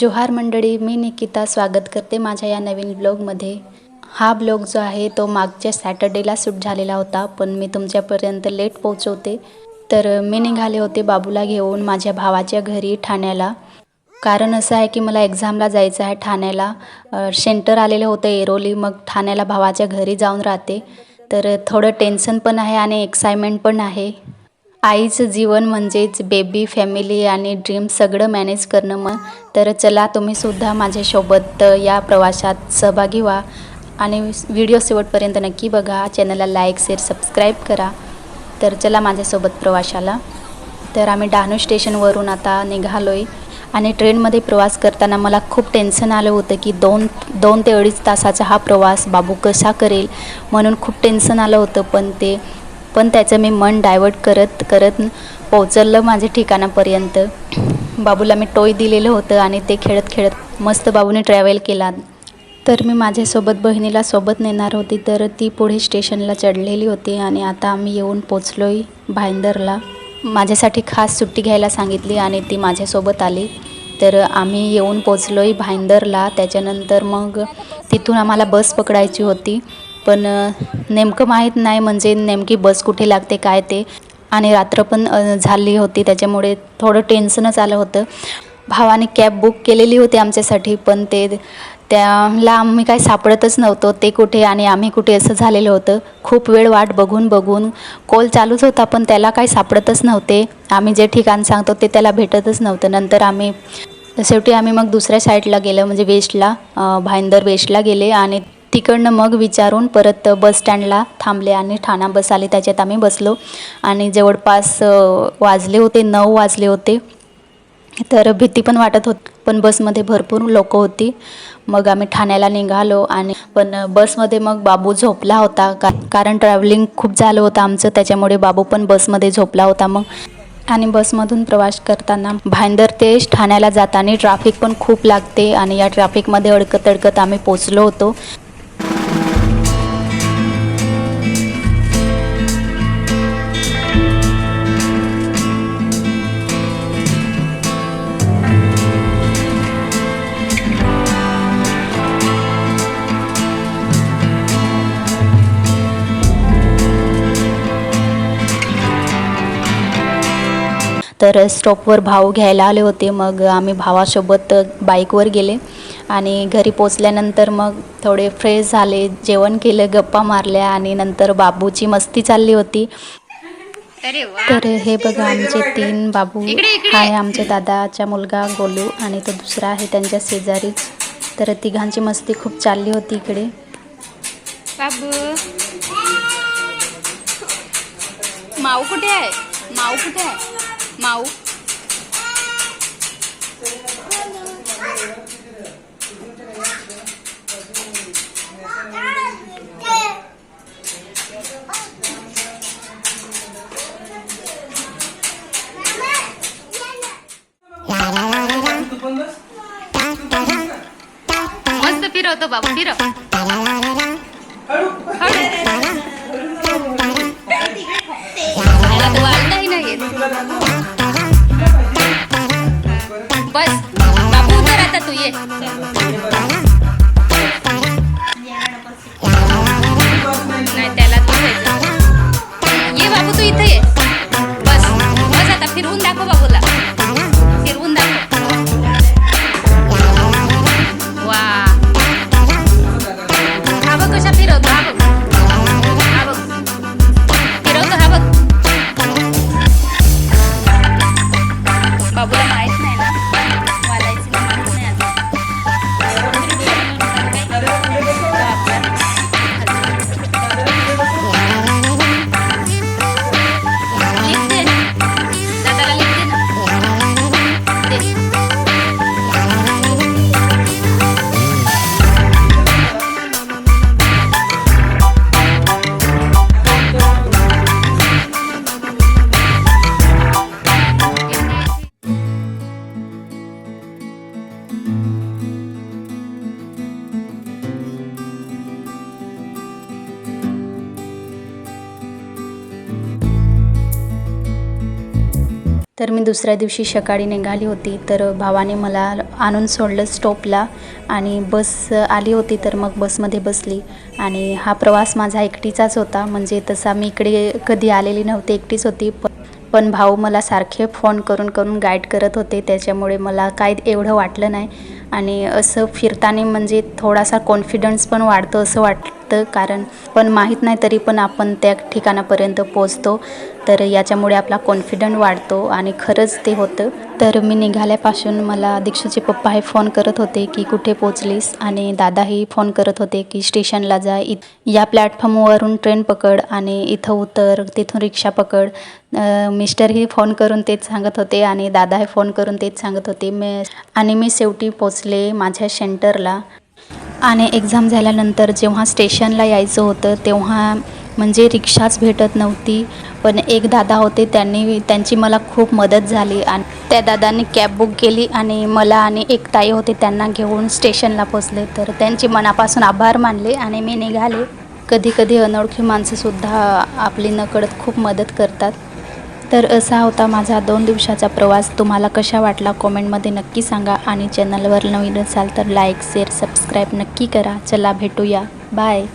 जोहार मंडळी मी निकिता स्वागत करते माझ्या या नवीन ब्लॉगमध्ये. हा ब्लॉग जो आहे तो मागच्या सॅटर्डेला सूट झालेला होता पण मी तुमच्यापर्यंत लेट पोहोचवते. तर मी निघाले होते बाबूला घेऊन माझ्या भावाच्या घरी ठाण्याला. कारण असं आहे की मला एक्झामला जायचं आहे ठाण्याला. सेंटर आलेलं होतं एरोली मग ठाण्याला भावाच्या घरी जाऊन राहते. तर थोडं टेन्शन पण आहे आणि एक्साइटमेंट पण आहे. आईचं जीवन म्हणजेच बेबी फॅमिली आणि ड्रीम सगळं मॅनेज करणं मग. तर चला तुम्हीसुद्धा माझ्यासोबत या प्रवासात सहभागी व्हा. आणि व्हिडिओ शेवटपर्यंत नक्की बघा. चॅनलला लाईक शेअर सबस्क्राईब करा. तर चला माझ्यासोबत प्रवाशाला तर आम्ही डहाणू स्टेशनवरून आता निघालो आहे आणि ट्रेनमध्ये प्रवास करताना मला खूप टेन्शन आलं होतं की दोन दोन ते अडीच तासाचा हा प्रवास बाबू कसा करेल? म्हणून खूप टेन्शन आलं होतं. पण ते पण त्याचं मी मन डायवर्ट करत करत पोचलं माझ्या ठिकाणापर्यंत. बाबूला मी टोय दिलेलं होतं आणि ते खेळत खेळत मस्त बाबूने ट्रॅव्हल केला. तर मी माझ्यासोबत बहिणीला सोबत नेणार होती तर ती पुढे स्टेशनला चढलेली होती आणि आता आम्ही येऊन पोचलो आहे भाईंदरला. माझ्यासाठी खास सुट्टी घ्यायला सांगितली आणि ती माझ्यासोबत आली. तर आम्ही येऊन पोचलो आहे भाईंदरला. त्याच्यानंतर मग तिथून आम्हाला बस पकडायची होती. पण नेमकं माहीत नाही म्हणजे नेमकी बस कुठे लागते काय ते. आणि रात्र पण झाली होती त्याच्यामुळे थोडं टेन्शनच आलं होतं. भावाने कॅब बुक केलेली होती आमच्यासाठी पण ते त्याला आम्ही काय सापडतच नव्हतो ते कुठे आणि आम्ही कुठे असं झालेलं होतं. खूप वेळ वाट बघून बघून कॉल चालूच होता पण त्याला काही सापडतच नव्हते. आम्ही जे ठिकाण सांगतो ते त्याला भेटतच नव्हतं. नंतर आम्ही शेवटी आम्ही मग दुसऱ्या साईडला गेलो म्हणजे वेस्टला भाईंदर वेस्टला गेले आणि तिकडनं मग विचारून परत बस स्टँडला थांबले आणि ठाणा बस आली. त्याच्यात आम्ही बसलो. आणि जवळपास वाजले होते नऊ वाजले होते. तर भीती पण वाटत होती पण बसमध्ये भरपूर लोक होती. मग आम्ही ठाण्याला निघालो आणि पण बसमध्ये मग बाबू झोपला होता. का कारण ट्रॅव्हलिंग खूप झालं होतं आमचं त्याच्यामुळे बाबू पण बसमध्ये झोपला होता मग. आणि बसमधून प्रवास करताना भाईंदर ते ठाण्याला जाताना ट्रॅफिक पण खूप लागते आणि या ट्रॅफिकमध्ये अडकत अडकत आम्ही पोचलो होतो. तर स्टॉपवर भाऊ घ्यायला आले होते. मग आम्ही भावासोबत बाईकवर गेले आणि घरी पोचल्यानंतर मग थोडे फ्रेश झाले जेवण केलं गप्पा मारल्या आणि नंतर बाबूची मस्ती चालली होती. तर हे बघा आमचे तीन बाबू. आहे आमच्या दादाचा मुलगा गोलू आणि तो दुसरा आहे त्यांच्या शेजारीच तर तिघांची मस्ती खूप चालली होती इकडे. बाबू. माऊ कुठे आहे? माऊ कुठे आहे? माऊ मस्त फिरवतो बाबू फिरव तर मी दुसऱ्या दिवशी सकाळी निघाली होती. तर भावाने मला आणून सोडलं स्टॉपला आणि बस आली होती तर मग बसमध्ये बसली. आणि हा प्रवास माझा एकटीचाच होता. म्हणजे तसा मी इकडे कधी आलेली नव्हती एकटीच होती. पण पण भाऊ मला सारखे फोन करून करून गाईड करत होते. त्याच्यामुळे मला काय एवढं वाटलं नाही. आणि असं फिरताना म्हणजे थोडासा कॉन्फिडन्स पण वाढतो असं वाटतं कारण पण माहीत नाही तरी पण आपण त्या ठिकाणापर्यंत पोचतो तर याच्यामुळे आपला कॉन्फिडंट वाढतो आणि खरंच ते होतं. तर मी निघाल्यापासून मला दीक्षाचे पप्पा हे फोन करत होते की कुठे पोचलीस आणि दादाही फोन करत होते की स्टेशनला जा. इ या प्लॅटफॉर्मवरून ट्रेन पकड आणि इथं उतर तिथून रिक्षा पकड. मिस्टरही फोन करून तेच सांगत होते आणि दादाही फोन करून तेच सांगत होते. मी आणि मी शेवटी पोचले माझ्या सेंटरला आणि एक्झाम झाल्यानंतर जेव्हा स्टेशनला यायचं होतं तेव्हा म्हणजे रिक्षाच भेटत नव्हती. पण एक दादा होते त्यांनी त्यांची मला खूप मदत झाली आणि त्या दादांनी कॅब बुक केली आणि मला आणि एक ताई होते त्यांना घेऊन स्टेशनला पोचले तर त्यांचे मनापासून आभार मानले आणि मी निघाले. कधी कधी अनोळखी माणसंसुद्धा आपली नकळत खूप मदत करतात. तर असा होता माझा दोन दिवसाचा प्रवास. तुम्हाला कशा वाटला कॉमेंटमध्ये नक्की सांगा आणि चॅनलवर नवीन असाल तर लाईक शेअर सबस्क्राईब नक्की करा. चला भेटूया. बाय.